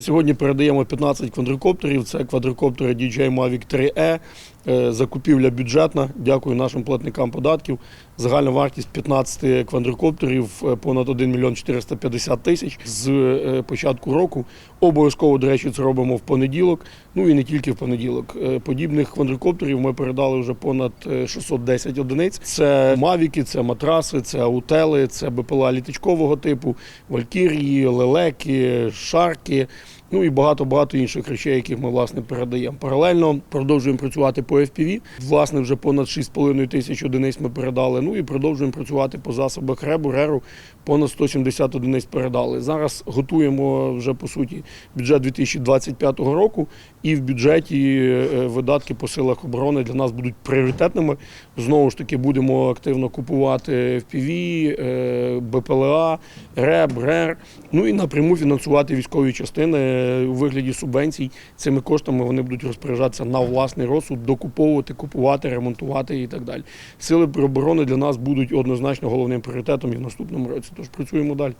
Сьогодні передаємо 15 квадрокоптерів. Це квадрокоптери DJI Mavic 3E. Е, Закупівля бюджетна. Дякую нашим платникам податків. Загальна вартість 15 квадрокоптерів е, понад 1 мільйон 450 тисяч з е, початку року. Обов'язково, до речі, це робимо в понеділок. Ну і не тільки в понеділок. Подібних квадрокоптерів ми передали вже понад е, 610 одиниць. Це мавіки, це матраси, це аутели, це БПЛА літачкового типу, валькірії, лелеки, шарки. Ну і багато-багато інших речей, яких ми власне передаємо. Паралельно продовжуємо працювати по FPV. Власне, вже понад 6,5 тисяч одиниць ми передали. Ну і продовжуємо працювати по засобах РЕБу, РЕРу. Понад 170 одиниць передали. Зараз готуємо вже по суті бюджет 2025 року, і в бюджеті е, видатки по силах оборони для нас будуть пріоритетними. Знову ж таки, будемо активно купувати FPV, е, БПЛА, РЕБ, РЕР. Ну і напряму фінансувати військові частини у вигляді субвенцій. Цими коштами вони будуть розпоряджатися на власний розсуд, докуповувати, купувати, ремонтувати і так далі. Сили оборони для нас будуть однозначно головним пріоритетом і в наступному році. Тож працюємо далі.